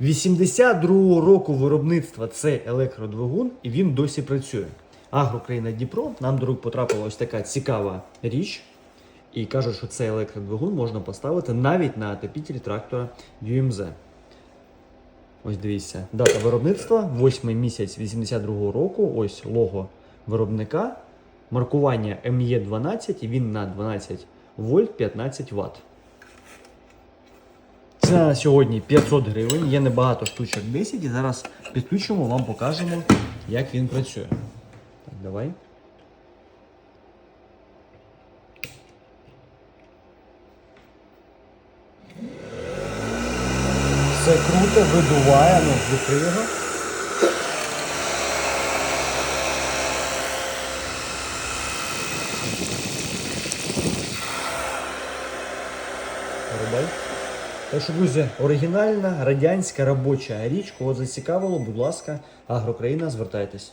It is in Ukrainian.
82-го року виробництва цей електродвигун, і він досі працює. Агрокраїна Дніпро нам до рук потрапила ось така цікава річ. І кажуть, що цей електродвигун можна поставити навіть на отопітель трактора UMZ. Ось дивіться, дата виробництва, 8 місяць 82-го року. Ось лого виробника. Маркування ME12 і він на 12 вольт 15 Вт. Ціна на сьогодні 500 гривень, є небагато штучок 10 і зараз підключимо, вам покажемо, як він працює. Так, давай. Все круто, видуває, ну, відкрий його. Рубай. Так що, друзі, оригінальна радянська робоча річ, кого зацікавило, будь ласка, Агрокраїна, звертайтесь.